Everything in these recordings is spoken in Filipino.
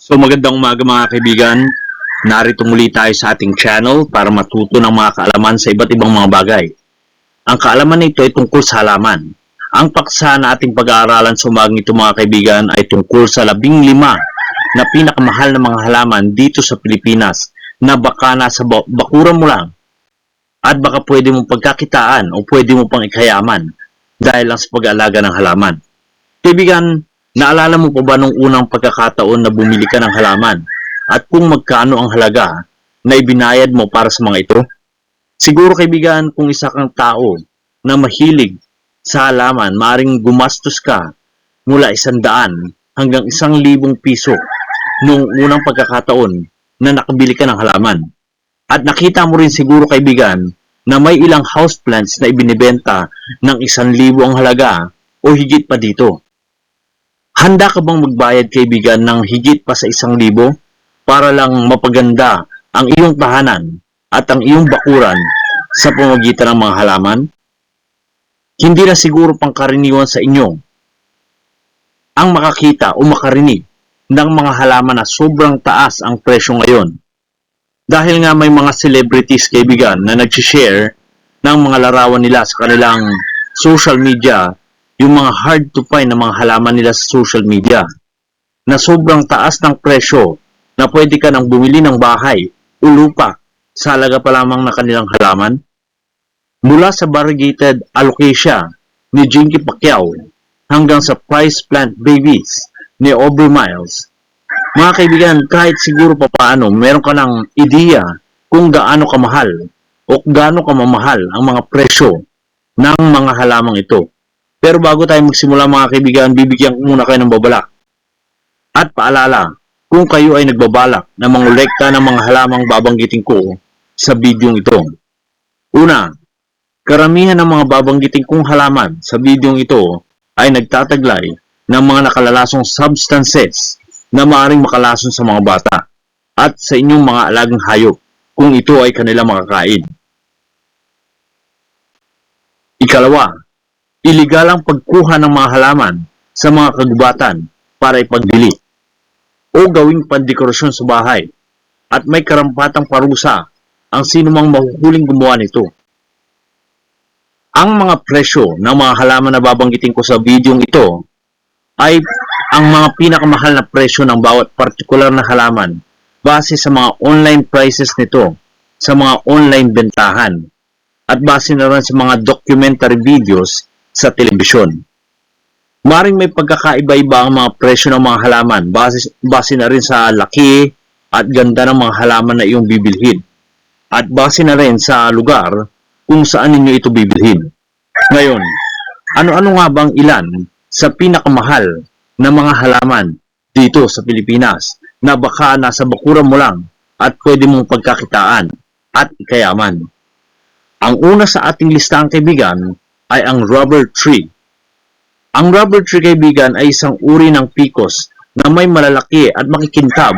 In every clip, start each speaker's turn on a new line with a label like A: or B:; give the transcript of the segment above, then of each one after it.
A: So magandang umaga mga kaibigan. Narito muli tayo sa ating channel para matuto ng mga kaalaman sa iba't ibang mga bagay. Ang kaalaman na ito ay tungkol sa halaman. Ang paksa na ating pag-aaralan sa umagang ito mga kaibigan ay tungkol sa labing lima na pinakamahal na mga halaman dito sa Pilipinas na baka nasa ba- bakuran mo lang at baka pwede mong pagkakitaan o pwede mo pang ikayaman dahil lang sa pag-aalaga ng halaman. Kaibigan, Naalala mo pa ba nung unang pagkakataon na bumili ka ng halaman at kung magkano ang halaga na ibinayad mo para sa mga ito? Siguro kaibigan kung isa kang tao na mahilig sa halaman, maaring gumastos ka mula isang daan hanggang isang libong piso nung unang pagkakataon na nakabili ka ng halaman. At nakita mo rin siguro kaibigan na may ilang houseplants na ibinibenta ng isang libo ang halaga o higit pa dito. Handa ka bang magbayad kaibigan ng higit pa sa isang libo para lang mapaganda ang iyong tahanan at ang iyong bakuran sa pamagitan ng mga halaman? Hindi na siguro pangkaraniwan sa inyo ang makakita o makarinig ng mga halaman na sobrang taas ang presyo ngayon. Dahil nga may mga celebrities kaibigan na nag-share ng mga larawan nila sa kanilang social media yung mga hard to find na mga halaman nila sa social media na sobrang taas ng presyo na pwede ka nang bumili ng bahay o lupa sa halaga pa lamang na kanilang halaman. Mula sa variegated alocasia ni Jinky Pacquiao hanggang sa price plant babies ni Aubrey Miles. Mga kaibigan, kahit siguro pa paano, meron ka ng ideya kung gaano kamahal o gaano kamamahal ang mga presyo ng mga halamang ito. Pero bago tayo magsimula mga kaibigan, bibigyan ko muna kayo ng babala. At paalala, kung kayo ay nagbabalak na mangolekta ng mga halamang babanggitin ko sa bidyong ito. Una, karamihan ng mga babanggitin kong halaman sa bidyong ito ay nagtataglay ng mga nakalalasong substances na maaaring makalason sa mga bata at sa inyong mga alagang hayop kung ito ay kanila makakain. Ikalawa, iligal ang pagkuha ng mga halaman sa mga kagubatan para ipagdili o gawing pandekorasyon sa bahay at may karampatang parusa ang sinumang mahuhuling gumawa nito. Ang mga presyo ng mga halaman na babanggitin ko sa bidyong ito ay ang mga pinakamahal na presyo ng bawat partikular na halaman base sa mga online prices nito sa mga online bentahan at base na rin sa mga documentary videos sa telebisyon. Maring may pagkakaiba-iba ang mga presyo ng mga halaman base, base na rin sa laki at ganda ng mga halaman na iyong bibilhin. At base na rin sa lugar kung saan ninyo ito bibilhin. Ngayon, ano-ano nga bang ilan sa pinakamahal na mga halaman dito sa Pilipinas na baka nasa bakuran mo lang at pwede mong pagkakitaan at ikayaman? Ang una sa ating listahan kaibigan ay ang rubber tree. Ang rubber tree kaibigan ay isang uri ng pikos na may malalaki at makikintab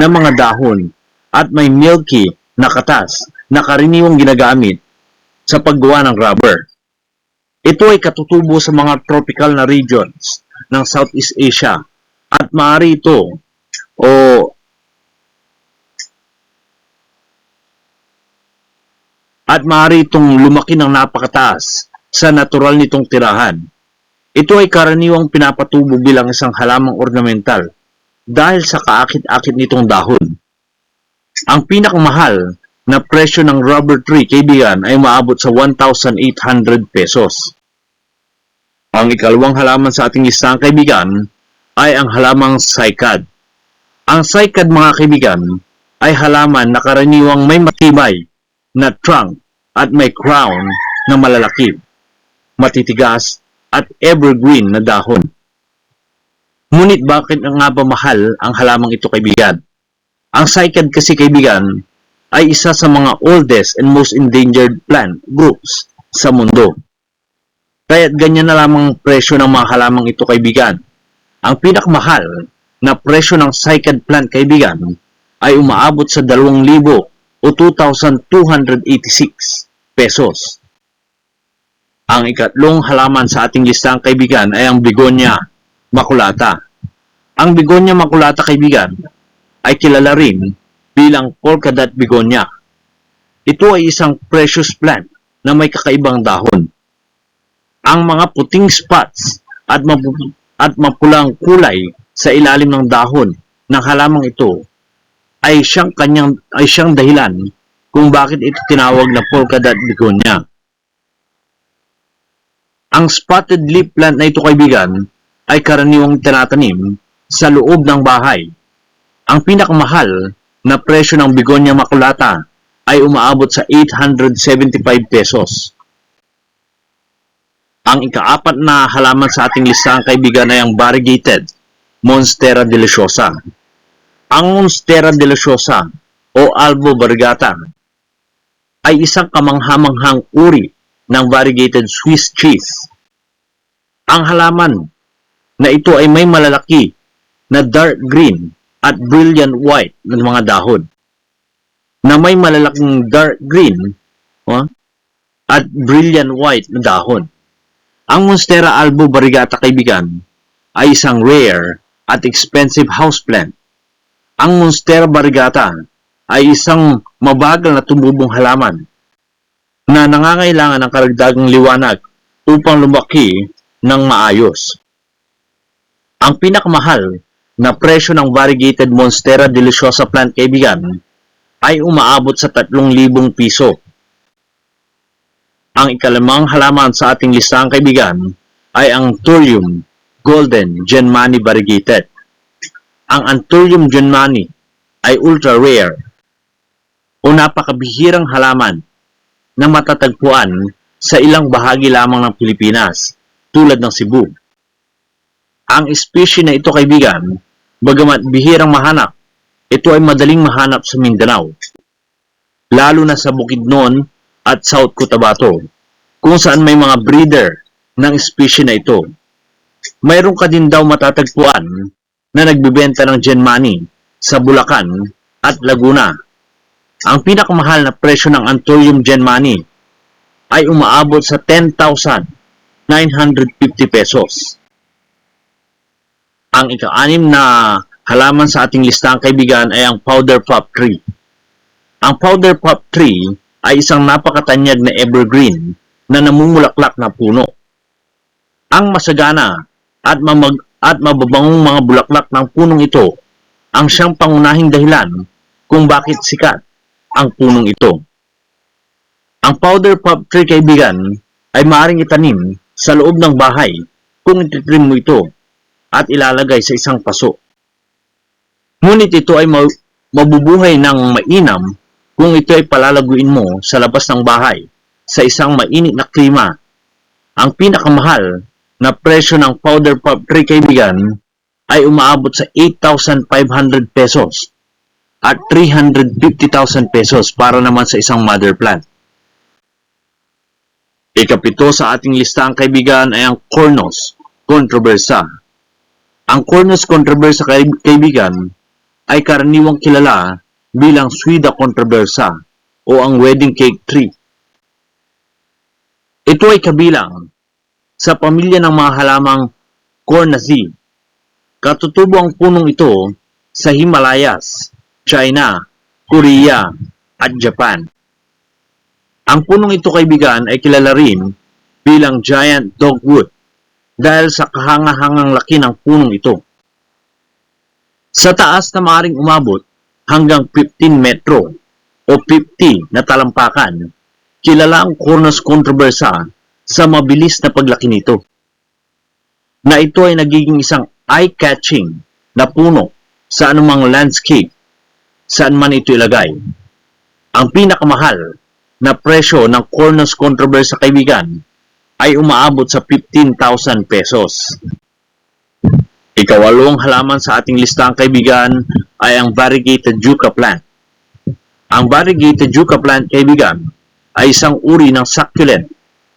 A: na mga dahon at may milky na katas na karaniwang ginagamit sa paggawa ng rubber. Ito ay katutubo sa mga tropical na regions ng Southeast Asia at maaari ito o at maaari itong lumaki ng napakataas sa natural nitong tirahan. Ito ay karaniwang pinapatubo bilang isang halamang ornamental dahil sa kaakit-akit nitong dahon. Ang pinakamahal na presyo ng rubber tree kaibigan ay maabot sa 1,800 pesos. Ang ikalawang halaman sa ating listahan kaibigan ay ang halamang cycad. Ang cycad mga kaibigan ay halaman na karaniwang may matibay na trunk at may crown na malalaki, matitigas at evergreen na dahon. Ngunit bakit nga ba mahal ang halamang ito kaibigan? Ang cycad kasi kaibigan ay isa sa mga oldest and most endangered plant groups sa mundo. Kaya't ganyan na lamang presyo ng mga halamang ito kaibigan. Ang pinakamahal na presyo ng cycad plant kaibigan ay umaabot sa 2,000 o 2,286 pesos. Ang ikatlong halaman sa ating listang kaibigan ay ang begonia maculata. Ang begonia makulata kaibigan ay kilala rin bilang polka dot begonia. Ito ay isang precious plant na may kakaibang dahon. Ang mga puting spots at, mapu- at mapulang kulay sa ilalim ng dahon ng halamang ito ay siyang kanyang ay siyang dahilan kung bakit ito tinawag na polka dot begonia. Ang spotted leaf plant na ito kaibigan ay karaniwang tinatanim sa loob ng bahay. Ang pinakamahal na presyo ng begonia makulata ay umaabot sa 875 pesos. Ang ikaapat na halaman sa ating listahan kaibigan ay ang variegated Monstera deliciosa. Ang Monstera deliciosa o Albo variegata ay isang kamanghamanghang uri ng variegated Swiss cheese. Ang halaman na ito ay may malalaki na dark green at brilliant white ng mga dahon na may malalaking dark green oh, at brilliant white na dahon. Ang Monstera albo variegata kaibigan ay isang rare at expensive houseplant. Ang Monstera variegata ay isang mabagal na tumubong halaman na nangangailangan ng karagdagang liwanag upang lumaki ng maayos. Ang pinakamahal na presyo ng variegated Monstera deliciosa plant kaibigan ay umaabot sa 3,000 piso. Ang ikalimang halaman sa ating listahan kaibigan ay ang Thurium Golden Genmani Variegated. Ang Anthurium Genmani ay ultra rare o napakabihirang halaman na matatagpuan sa ilang bahagi lamang ng Pilipinas tulad ng Cebu. Ang species na ito kaibigan, bagamat bihirang mahanap, ito ay madaling mahanap sa Mindanao, lalo na sa Bukidnon at South Cotabato, kung saan may mga breeder ng species na ito. Mayroon ka din daw matatagpuan na nagbibenta ng Genmani sa Bulacan at Laguna. Ang pinakamahal na presyo ng Anthurium Genmani ay umaabot sa 10,950 pesos. Ang ika-anim na halaman sa ating listahan kaibigan ay ang powder puff tree. Ang powder puff tree ay isang napakatanyag na evergreen na namumulaklak na puno. Ang masagana at, mamag at mababangong mga bulaklak ng punong ito ang siyang pangunahing dahilan kung bakit sikat ang punong ito. Ang powder puff tree kaibigan ay maaaring itanim sa loob ng bahay kung ititrim mo ito at ilalagay sa isang paso. Ngunit ito ay mabubuhay ng mainam kung ito ay palalaguin mo sa labas ng bahay sa isang mainit na klima. Ang pinakamahal na presyo ng powder puff tree kaibigan ay umaabot sa 8,500 pesos at 350,000 pesos para naman sa isang mother plant. Ikapito sa ating listahan kaibigan ay ang Cornus controversa. Ang Cornus controversa kaibigan ay karaniwang kilala bilang Swida controversa o ang wedding cake tree. Ito ay kabilang sa pamilya ng mga halamang Cornaceae. Katutubo ang punong ito sa Himalayas, China, Korea, at Japan. Ang punong ito kaibigan ay kilala rin bilang giant dogwood dahil sa kahangahangang laki ng punong ito. Sa taas na maaaring umabot hanggang 15 metro o 50 na talampakan, kilala ang Cornus controversa sa mabilis na paglaki nito. Na ito ay nagiging isang eye-catching na puno sa anumang landscape saan man ito ilagay. Ang pinakamahal na presyo ng Cornus controversy sa kaibigan ay umaabot sa 15,000 pesos. Ikawalong halaman sa ating listahan kaibigan ay ang variegated yucca plant. Ang variegated yucca plant kaibigan ay isang uri ng succulent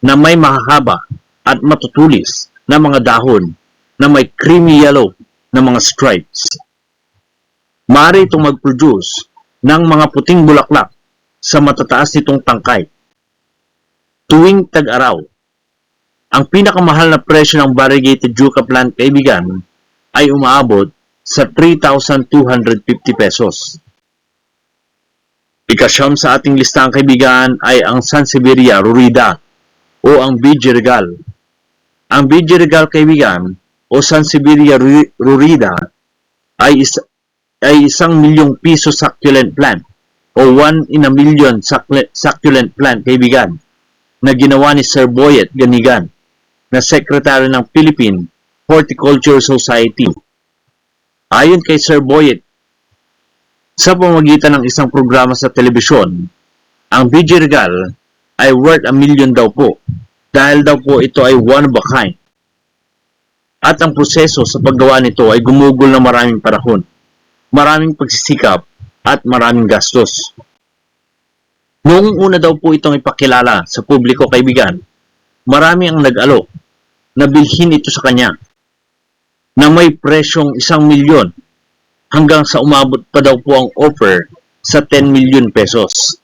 A: na may mahahaba at matutulis na mga dahon na may creamy yellow na mga stripes. Maaari itong mag-produce ng mga puting bulaklak sa matataas nitong tangkay. Tuwing tag-araw, ang pinakamahal na presyo ng variegated yucca plant kaibigan ay umaabot sa 3,250 pesos. Ikasyam sa ating listahan kaibigan ay ang Sansevieria Rurida o ang BG Regal. Ang BG Regal kaibigan o Sansevieria Ru- Rurida ay, is- ay isang milyong piso succulent plant o 1 in a million succulent, plant kaibigan na ginawa ni Sir Boyet Ganigan na sekretary ng Philippine Horticulture Society. Ayon kay Sir Boyet, sa pamagitan ng isang programa sa telebisyon, ang BG Regal ay worth a million daw po dahil daw po ito ay one of a kind. At ang proseso sa paggawa nito ay gumugol ng maraming panahon, maraming pagsisikap at maraming gastos. Noong una daw po itong ipakilala sa publiko kaibigan, marami ang nag-alok na bilhin ito sa kanya na may presyong isang milyon hanggang sa umabot pa daw po ang offer sa 10 million pesos.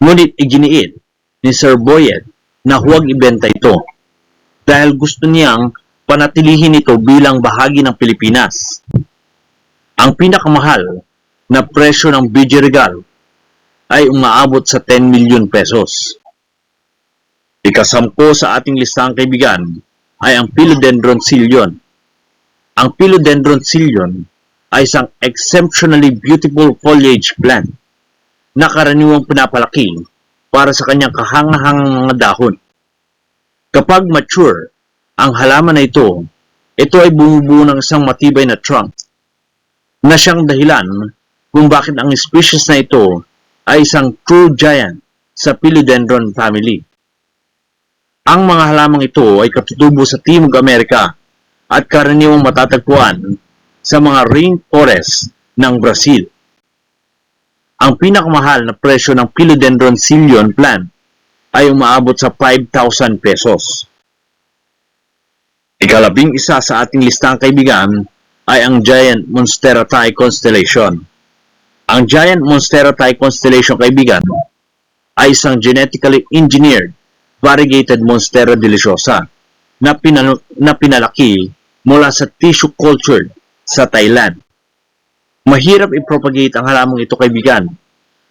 A: Ngunit iginiit ni Sir Boyet na huwag ibenta ito dahil gusto niyang panatilihin ito bilang bahagi ng Pilipinas. Ang pinakamahal na presyo ng BG ay umaabot sa 10 million pesos. Ikasampo sa ating listahan kaibigan ay ang Philodendron Sillon. Ang Philodendron Sillon ay isang exceptionally beautiful foliage plant na karaniwang pinapalaki para sa kanyang kahangahangang mga dahon. Kapag mature, ang halaman na ito, ito ay bumubuo ng isang matibay na trunk na siyang dahilan kung bakit ang species na ito ay isang true giant sa Philodendron family. Ang mga halamang ito ay katutubo sa Timog Amerika at karaniwang matatagpuan sa mga rainforest ng Brazil. Ang pinakamahal na presyo ng Philodendron Sillon plant ay umaabot sa 5,000 pesos. Ikalabing isa sa ating listang kaibigan ay ang Giant Monstera Thai Constellation. Ang Giant Monstera Thai Constellation kaibigan ay isang genetically engineered variegated Monstera deliciosa na, pinal- na pinalaki mula sa tissue culture sa Thailand. Mahirap i-propagate ang halamang ito kaibigan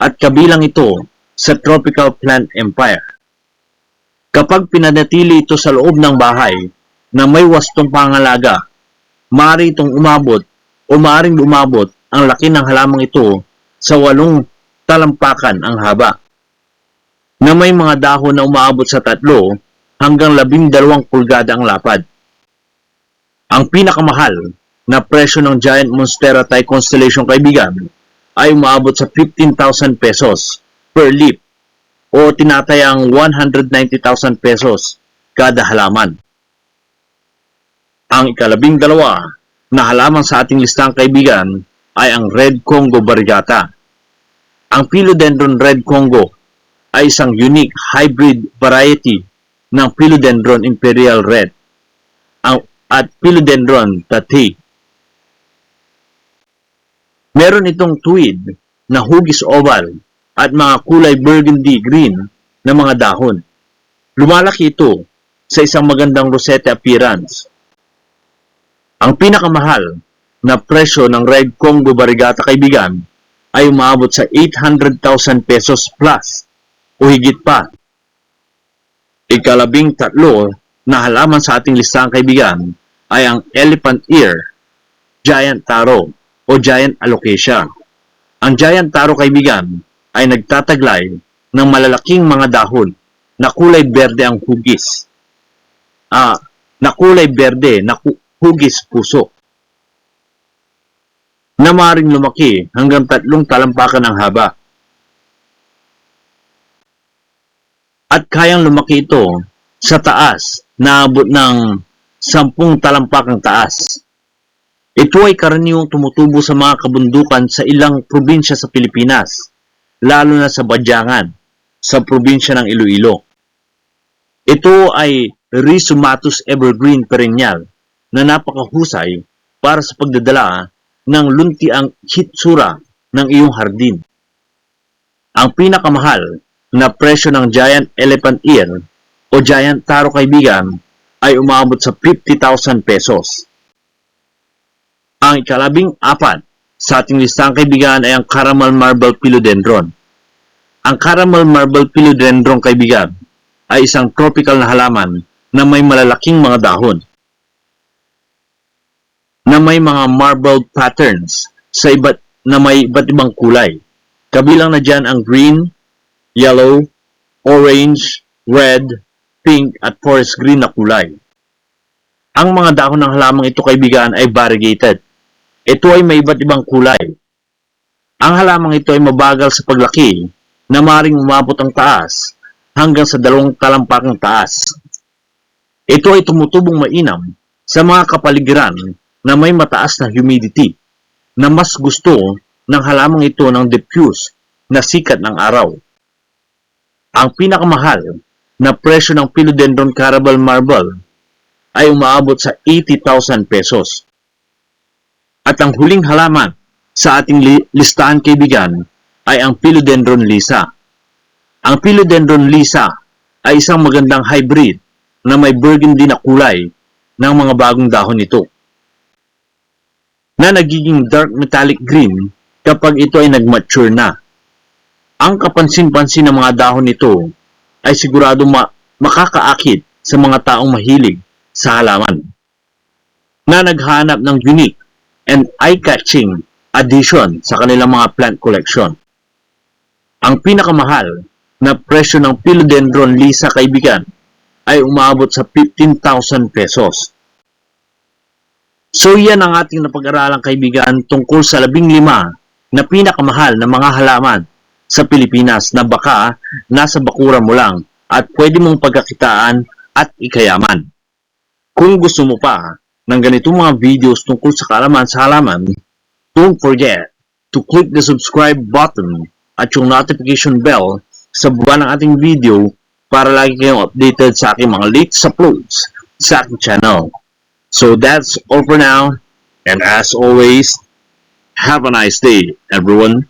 A: at kabilang ito sa tropical plant empire. Kapag pinanatili ito sa loob ng bahay na may wastong pangalaga, maaari itong umabot o maaaring umabot ang laki ng halamang ito sa walong talampakan ang haba na may mga dahon na umaabot sa tatlo hanggang labing dalawang pulgada ang lapad. Ang pinakamahal na presyo ng Giant Monstera Thai Constellation kaibigan ay umaabot sa 15,000 pesos per leaf o tinatayang 190,000 pesos kada halaman. Ang ikalabing dalawa na halaman sa ating listang kaibigan ay ang Red Congo Variegata. Ang Philodendron Red Congo ay isang unique hybrid variety ng Philodendron Imperial Red at Philodendron Tati. Meron itong tuwid na hugis oval at mga kulay burgundy green na mga dahon. Lumalaki ito sa isang magandang rosette appearance. Ang pinakamahal na presyo ng Red Congo Variegata kaibigan ay umaabot sa 800,000 pesos plus o higit pa. Ikalabing tatlo na halaman sa ating listahan kaibigan ay ang elephant ear, giant taro o giant alocasia. Ang giant taro kaibigan ay nagtataglay ng malalaking mga dahon na kulay berde ang hugis. Ah, na kulay berde na ku- hugis puso. Na maaaring lumaki hanggang tatlong talampakan ang haba. At kayang lumaki ito sa taas na abot ng sampung talampakang taas. Ito ay karaniwang tumutubo sa mga kabundukan sa ilang probinsya sa Pilipinas, lalo na sa Badyangan, sa probinsya ng Iloilo. Ito ay Rhizomatus evergreen perennial na napakahusay para sa pagdadala ng luntiang hitsura ng iyong hardin. Ang pinakamahal na presyo ng giant elephant ear o giant taro kaibigan ay umabot sa 50,000 pesos. Ang ikalabing apat sa ating listang kaibigan ay ang caramel marble philodendron. Ang caramel marble philodendron kaibigan ay isang tropical na halaman na may malalaking mga dahon na may mga marbled patterns sa iba't na may iba't ibang kulay. Kabilang na dyan ang green, yellow, orange, red, pink at forest green na kulay. Ang mga dahon ng halamang ito kaibigan ay variegated. Ito ay may iba't ibang kulay. Ang halamang ito ay mabagal sa paglaki na maring umabot ang taas hanggang sa dalawang talampakang taas. Ito ay tumutubong mainam sa mga kapaligiran na may mataas na humidity na mas gusto ng halamang ito ng diffuse na sikat ng araw. Ang pinakamahal na presyo ng Philodendron Caramel Marble ay umaabot sa 80,000 pesos. At ang huling halaman sa ating li- listahan kaibigan ay ang Philodendron Lisa. Ang Philodendron Lisa ay isang magandang hybrid na may burgundy na kulay ng mga bagong dahon nito na nagiging dark metallic green kapag ito ay nag-mature na. Ang kapansin-pansin ng mga dahon nito ay sigurado ma- makakaakit sa mga taong mahilig sa halaman na naghanap ng unique and eye-catching addition sa kanilang mga plant collection. Ang pinakamahal na presyo ng Philodendron Lisa kaibigan ay umabot sa 15,000 pesos. So yan ang ating napag-aralang kaibigan tungkol sa labing lima na pinakamahal na mga halaman sa Pilipinas na baka nasa bakura mo lang at pwede mong pagkakitaan at ikayaman. Kung gusto mo pa ng ganitong mga videos tungkol sa kaalaman sa halaman, don't forget to click the subscribe button at yung notification bell sa baba ng ating video para lagi kayong updated sa aking mga latest uploads sa aking channel. So that's all for now. And as always, have a nice day, everyone.